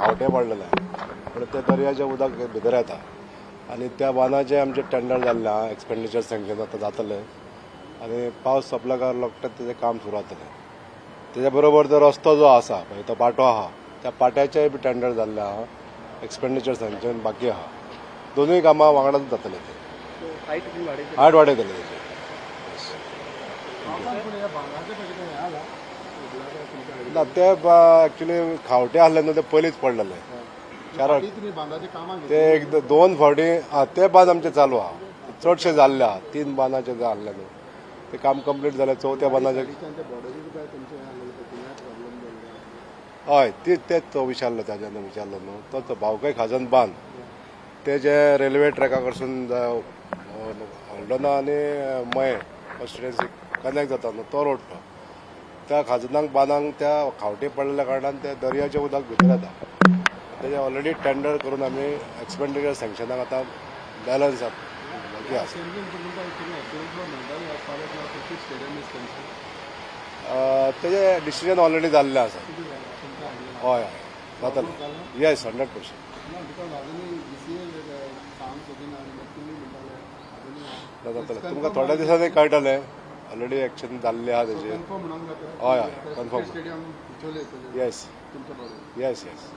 खावटे पडलेले पण ते दर्याचें उदक भितर येता आनी त्या बांदाचे आमचे टेंडर जाल्ले आहा एक्सपेंडिचर सँक्शन आतां जातले आनी पावस सोंपल्या काय रोखडेंच तेजें काम सुरू जातलें तेज्या बरोबर जो रस्तो जो आसा पळय तो पाटो आहा त्या पाट्याचेय बी टेंडर जाल्ले आहा एक्सपेंडिचर सँक्शन बाकी आहा दोनूय कामां वांगडाच जातले ते. हायट वाडयतले तेजे ना ते एक्चुली खावटे आसले ते पयलींच पडलेले कारण बांधाचे ते एक दोन फावटी हा ते बांद आमचे चालू आहा चडशे जाल्ले आहा तीन बांदाचे जाल्ले न्हू ते. काम कंप्लीट जालें चवथ्या बांदाचे हय ती तेच तो विचारलो ताज्यान विचारलो न्हू तोच भावकाय खाजन बांद ते जे रेल्वे ट्रॅका कडसून हॉल्डना आनी मये कॉन्स्टिट्युएन्सी कनेक्ट जाता न्हू तो रोड तो त्या खाजनांक बांदांक त्या खावटे पडलेल्या कारणान ते दर्याचें उदक भितर येता तेजे ऑलरेडी टेंडर करून आमी एक्सपेंडिचर सँक्शनाक आतां बॅलन्स बाकी आसा तेजे डिसिजन ऑलरेडी जाल्लें आसा हय हय. जातलें येस हंड्रेड पर्सेंट जातलें तुमकां थोड्या दिसांनी कळटलें. ऑलरेडी एक्शन जाल्लें आहा तेजेर हय हय. Confirm stadium yes yes yes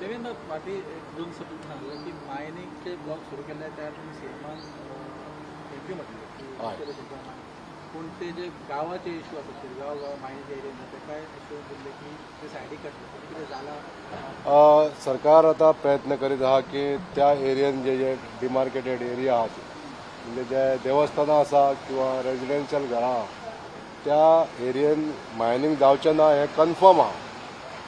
Devendra फाटी एक दोन सबूत सांगलं की मायनिंगचे ब्लॉक सुरू केले त्या सिनेमान म्हटली. पूण ते जे गांवाचे इश्यू गांव तेकाय दिल्ले की ते सायडीक काडले कितें जालां सरकार आता प्रयत्न करीत आहा की त्या एरियन जे जे डिमार्केटेड एरिया आहात म्हणजे जे देवस्थानां आसा किंवा रेजिडेन्शियल घरां आहा त्या एरियेन मायनींग जावचें ना हें कन्फर्म आहा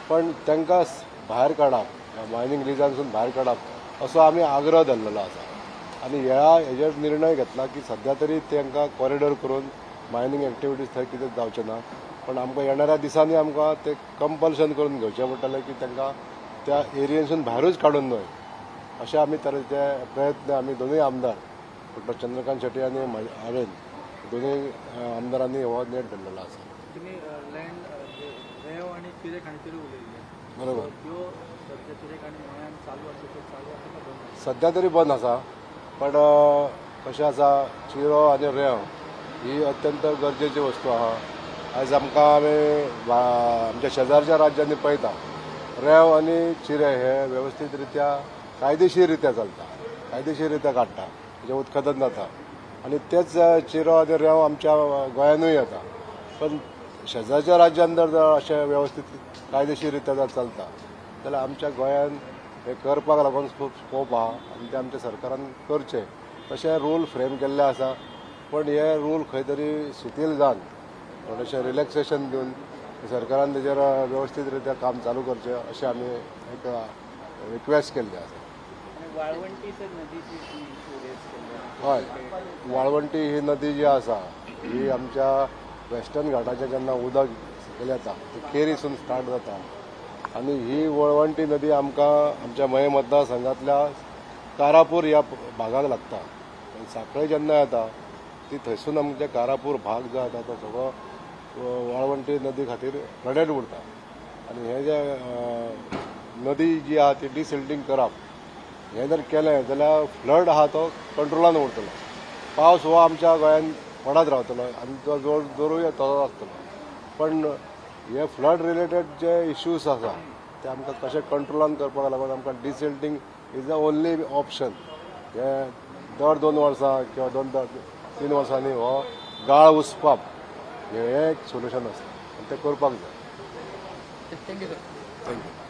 पण तांकां भायर काडप मायनींग रिजनसून भायर काडप असो आमी आग्रह धरलेलो आसा आनी ह्या हेजेर निर्णय घेतला की सध्या तरी तांकां कॉरिडॉर करून मायनींग एक्टिविटीज थंय कितें जावचें ना. पण आमकां येणाऱ्या दिसांनी आमकां ते कंपल्शन करून घेवचें पडटलें की तांकां त्या एरियेसून भायरूच काडून न्हय. अशें आमी तरेचे प्रयत्न आमी दोनूय आमदार डॉक्टर चंद्रकांत शेट्टी म्हाजे- हांवेन दोनूय आमदारांनी हो नेट धरलेलो आसा तुमी लँड रेव आनी चिरेक हांचेर उलयल्ले बरोबर. सध्या चिरेक आनी गोंयान चालू आसा त्यो चालू आसा का बंद आसा? सध्या तरी बंद आसा पण कशें आसा चिरो आनी रेंव ही अत्यंत गरजेची वस्तू आहा. आयज आमकां आमी आमच्या शेजारच्या राज्यांनी पळयता. रेंव आनी चिरे हे वेवस्थीत रित्या कायदेशीर रित्या चलता. कायदेशीर रित्या काडटा म्हणजे जे उत्पादन जाता. आनी तेच चिरो आनी रेंव आमच्या गोंयानूय येता पण शेजारच्या राज्यान जर अशें वेवस्थीत कायदेशीर रित्या जर चलता जाल्यार आमच्या गोंयान हे करपाक लागून खूब स्कोप आहा आनी ते आमच्या सरकारान करचे. तशें रूल फ्रेम केल्ले आसा पण हे रूल खंय तरी शिथील जावन थोडेशें रिलॅक्सेशन दिवन सरकारान तेजेर वेवस्थीत रित्या काम चालू करचें अशें आमी एक रिक्वेस्ट केल्ली आसा वाळवंटी हय. वाळवंटी ही नदी जी आसा ही आमच्या वेस्टर्न घाटाचें जेन्ना उदक सकयल येता ती केरीसून स्टार्ट जाता. आनी ही वळवंटी नदी आमकां आमच्या मये मतदारसंघातल्या कारापूर ह्या भागाक लागता. आनी सांखळे जेन्ना येता ती थंयसून आमचे कारापूर भाग जो येता तो सगळो वाळवंटी नदी खातीर रडेड उरता. आनी हे जे नदी जी आहा ती डिसिल्टींग करप हें जर केलें जाल्यार फ्लड आहा तो कंट्रोलान उरतलो पावस हो आमच्या गोंयान पडत रावतलो आनी तो जोर जोरूय तसोच आसतलो पण हे फ्लड रिलेटेड जे इश्यूज आसा ते आमकां कशें कंट्रोलान करपाक लागून आमकां desilting is the only option हे दर दोन वर्सां किंवा दोन तीन वर्सांनी हो गाळ उसपाप हे एक सोल्युशन आसा आनी तें करपाक जाय. Thank you sir thank you